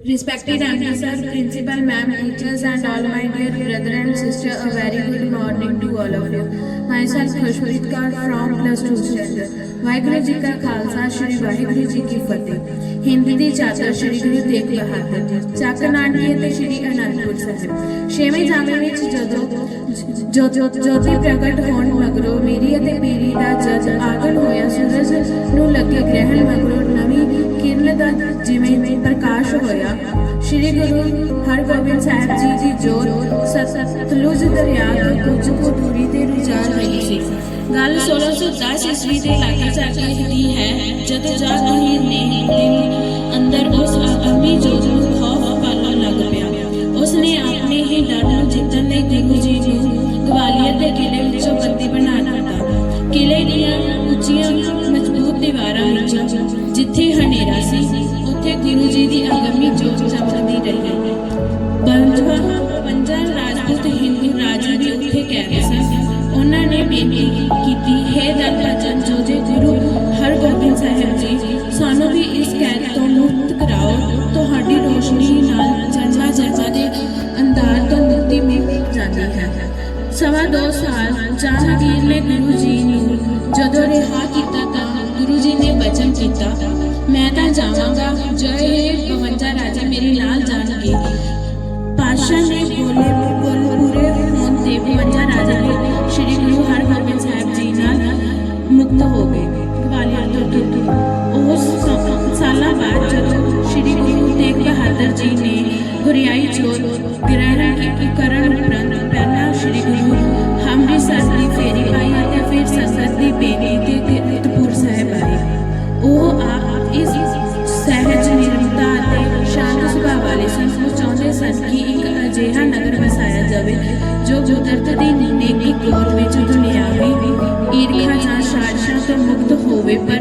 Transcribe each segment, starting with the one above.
Respected MD sir, principal ma'am, teachers and all my dear brother and sister, a very good morning to all of you. Myself Khushpreet Kaur from plus 2 standard. Waheguru ji ਕਾ ਖਾਲਸਾ ਸ੍ਰੀ ਵਾਹਿਗੁਰੂ ਜੀ ਕੀ ਫਤਿਹ ਹਿੰਦੀ ਦੀ ਚਾਦਰ ਸ੍ਰੀ ਗੁਰੂ ਤੇਗ ਬਹਾਦਰ ਜੀ ਚੱਕ ਨਾਨਕੀ ਅਤੇ ਸ੍ਰੀ ਅਨੰਦਪੁਰ ਸਾਹਿਬ ਛੇਵੇਂ ਜਾਮੇ ਵਿੱਚ ਜਦੋਂ ਜੋ ਜੋ ਜੋਤੀ ਪ੍ਰਗਟ ਹੋਣ ਮਗਰੋਂ ਮੇਰੀ ਅਤੇ ਪੀਰੀ ਦਾ ਜਦ ਆਗਣ ਹੋਇਆ ਸੂਰਜ ਨੂੰ ਲੱਗੇ ਗ੍ਰਹਿਣ ਮਗਰੋਂ ਨਵੀਂ ਕਿਰਨ ਦਾ ਜਿਵੇਂ ਪ੍ਰਕਾਸ਼ ਹੋਇਆ ਸ੍ਰੀ ਗੁਰੂ ਹਰਗੋਬਿੰਦ ਸਾਹਿਬ ਜੀ ਦੀ ਜੋਤ ਸਤਲੁਜ ਦਰਿਆ ਤੋਂ ਕੁਝ ਕੁ ਦੂਰੀ ਤੇ ਰੁਝਾ ਰਹੀ ਸੀ ਗੱਲ 1610 ਈਸਵੀ ਦੇ ਲਾਗੇ ਚਾਗੇ ਦੀ ਹੈ ਜਦੋਂ ਜਾ ਕਹੀਰ ਨੇ ਦਿਲ ਅੰਦਰ ਉਸ ਅਗਮੀ ਜੋਤ ਨੂੰ ਖੌਫ ਪਾਲਣ ਲੱਗ ਪਿਆ ਉਸ ਨੇ ਆਪਣੇ ਹੀ ਡਰ ਨੂੰ ਜਿੱਤਣ ਲਈ ਗੁਰੂ ਜੀ ਨੂੰ ਗਵਾਲੀਅਰ ਦੇ ਕਿਲੇ ਵਿੱਚੋਂ ਬੰਦੀ ਬਣਾ ਦਿੱਤਾ ਕਿਲੇ ਦੀਆਂ ਉੱਚੀਆਂ ਮਜ਼ਬੂਤ ਦੀਵਾਰਾਂ ਵਿੱਚ ਜਿੱਥੇ ਬੇਨਤੀ ਕੀਤੀ ਹੈ ਦਰਪਜਨ ਜੋ ਜੇ ਗੁਰੂ ਹਰਗੋਬਿੰਦ ਸਾਹਿਬ ਜੀ, ਸਾਨੂੰ ਵੀ ਇਸ ਕੈਦ ਤੋਂ ਮੁਕਤ ਕਰਾਓ। ਤੁਹਾਡੀ ਰੋਸ਼ਨੀ ਨਾਲ ਜਨਮਾਂ ਜਨਮਾਂ ਦੇ ਅੰਧਾਰ ਤੋਂ ਮੁਕਤੀ ਮਿਲ ਜਾਂਦੀ ਹੈ। ਸਵਾ ਦੋ ਸਾਲ ਜਹਾਂਗੀਰ ਨੇ ਗੁਰੂ ਜੀ ਨੂੰ ਜਦੋਂ ਰਿਹਾ ਕੀਤਾ ਤਾਂ ਗੁਰੂ ਜੀ ਨੇ ਬਚਨ ਕੀਤਾ, ਮੈਂ ਤਾਂ ਜਾਵਾਂਗਾ, ਜੋ ਇਹ 52 ਬਹਾਦਰ ਜੀ ਨੇ ਗੁਰਿਆਈ ਜੋਤ, ਗ੍ਰਹਿਣ ਕੀ ਕਰਨ ਉਪਰੰਤ ਪਹਿਲਾਂ ਸ਼੍ਰੀ ਗੁਰੂ ਅੰਮ੍ਰਿਤਸਰ ਦੀ ਫੇਰੀ ਪਾਈ ਅਤੇ ਫਿਰ ਸੰਗਤ ਦੀ ਬੇਰੀ ਤੇ ਕੀਰਤਪੁਰ ਸਾਹਿਬ ਆਏ। ਉਹ ਆਪ ਇਸ ਸਹਿਜ ਨਿਰਮਤਾ ਅਤੇ ਸ਼ਾਂਤ ਸੁਭਾਅ ਵਾਲੇ ਸਨ ਉਹ ਚਾਹੁੰਦੇ ਸਨ ਕਿ ਇੱਕ ਅਜਿਹਾ ਨਗਰ ਵਸਾਇਆ ਜਾਵੇ, ਜੋ ਕੁਦਰਤ ਦੀ ਨੇਕੀ ਗੋਦ ਵਿੱਚ ਦੁਨਿਆਵੀ ਈਰਖਾ ਜਾਂ ਸਾਜ਼ਿਸ਼ਾਂ ਤੋਂ ਮੁਕਤ ਹੋਵੇ, ਪਰ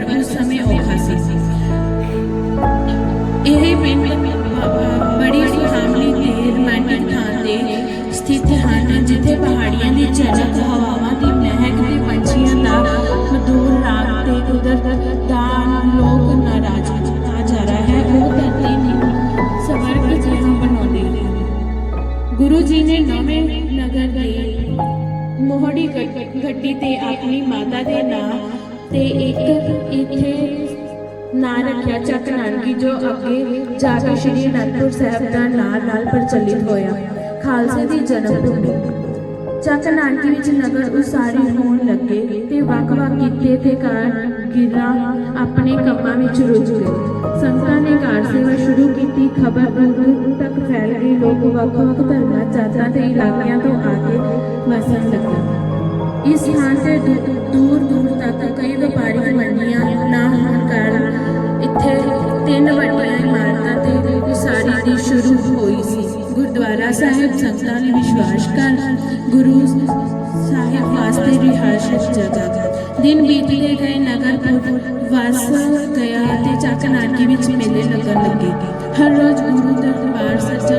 ਗੁਰੂ ਜੀ ਨੇ ਨਵੇਂ ਨਗਰ ਦੀ ਮੋਹੜੀ ਗੱਡੀ ਤੇ ਆਪਣੀ ਮਾਤਾ ਦੇ ਨਾਂ ਤੇ ਇੱਕ ਇੱਥੇ ਨਾਂ ਰੱਖਿਆ ਚੱਕ ਨਾਨਕੀ ਜੋ ਅੱਗੇ ਜਾ ਕੇ ਸ਼੍ਰੀ ਅਨੰਦਪੁਰ ਸਾਹਿਬ ਦਾ ਨਾਂ ਨਾਲ ਪ੍ਰਚਲਿਤ ਹੋਇਆ। ਖਾਲਸੇ ਦੀ ਜਨਮ ਭੂਮੀ ਚੱਕ ਵਿੱਚ ਨਗਰ ਉਸਾਰੀ ਹੋਣ ਲੱਗੇ ਤੇ ਵੱਖ-ਵੱਖ ਕਿੱਤੇ ਤੇ ਕਾਰਗਿਰਾਂ ਆਪਣੇ ਕੰਮਾਂ ਵਿੱਚ ਰੁੱਝ ਗਏ। ਸੰਗਤਾਂ ਨੇ ਕਾਰ ਸੇਵਾ ਸ਼ੁਰੂ ਕੀਤੀ। ਖਬਰ ਦੂਰ ਤੱਕ ਫੈਲ ਗਈ। ਲੋਕ ਵੱਖ-ਵੱਖ ਧਰਮ ਜਾਤਾਂ ਤੇ ਇਲਾਕਿਆਂ ਤੋਂ ਆ ਕੇ ਵਸਣ ਲੱਗੇ ਇਸ ਥਾਂ ਤੇ ਦੂਰ ਦੂਰ ਤੱਕ ਕਈ ਵਪਾਰਿਕ ਮੰਡੀਆਂ ਨਾ ਹੋਣ ਕਾਰਨ ਇੱਥੇ ਤਿੰਨ ਵੱਡੀਆਂ ਇਮਾਰਤਾਂ ਤੇ ਉਸਾਰੀ ਦੀ ਸ਼ੁਰੂ ਹੋਈ ਸੀ ਗੁਰਦੁਆਰਾ ਸਾਹਿਬ ਸੰਗਤਾਂ ਨੇ ਵਿਸ਼ਵਾਸ ਕਰ ਗੁਰੂ ਸਾਹਿਬ ਵਾਸਤੇ ਰਿਹਾਇਸ਼ ਜਗ੍ਹਾ ਦਿਨ ਬੀਤਦੇ ਗਏ ਨਗਰ ਵਸ ਗਿਆ ਤੇ ਚੱਕ ਨਾਨਕੀ ਵਿੱਚ ਮੇਲੇ ਲੱਗਣ ਲੱਗੇ ਹਰ ਰੋਜ਼ ਗੁਰੂ ਦਰਬਾਰ ਸੱਜਣ ਲੱਗੇ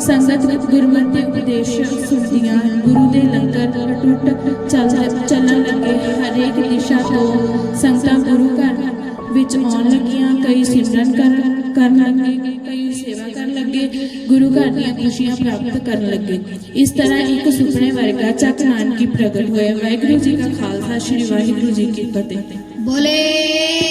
ਸੰਗਤ ਗੁਰਮਤਿ ਦੇ ਉਪਦੇਸ਼ ਸੁਣਦੀਆਂ ਗੁਰੂ ਦੇ ਲੰਗਰ ਅਟੁੱਟ ਚੱਲ ਚੱਲਣ ਲੱਗੇ ਹਰੇਕ ਦਿਸ਼ਾ ਤੋਂ ਸੰਗਤਾਂ ਗੁਰੂ ਘਰ ਵਿੱਚ ਆਉਣ ਲੱਗੀਆਂ, ਕਈ ਸਿਮਰਨ ਕਰਨ ਕਰਨ ਲੱਗੇ, ਕਈ ਸੇਵਾ ਕਰਨ ਲੱਗੇ, ਗੁਰੂ ਘਰ ਦੀਆਂ ਖੁਸ਼ੀਆਂ ਪ੍ਰਾਪਤ ਕਰਨ ਲੱਗੇ। ਇਸ ਤਰ੍ਹਾਂ ਇੱਕ ਸੁਪਨੇ ਵਰਗਾ ਚੱਕ ਨਾਨਕੀ ਪ੍ਰਗਟ ਹੋਇਆ। ਵਾਹਿਗੁਰੂ ਜੀ ਕਾ ਖਾਲਸਾ, ਸ੍ਰੀ ਵਾਹਿਗੁਰੂ ਜੀ ਕੀ ਫਤਿਹ। बोले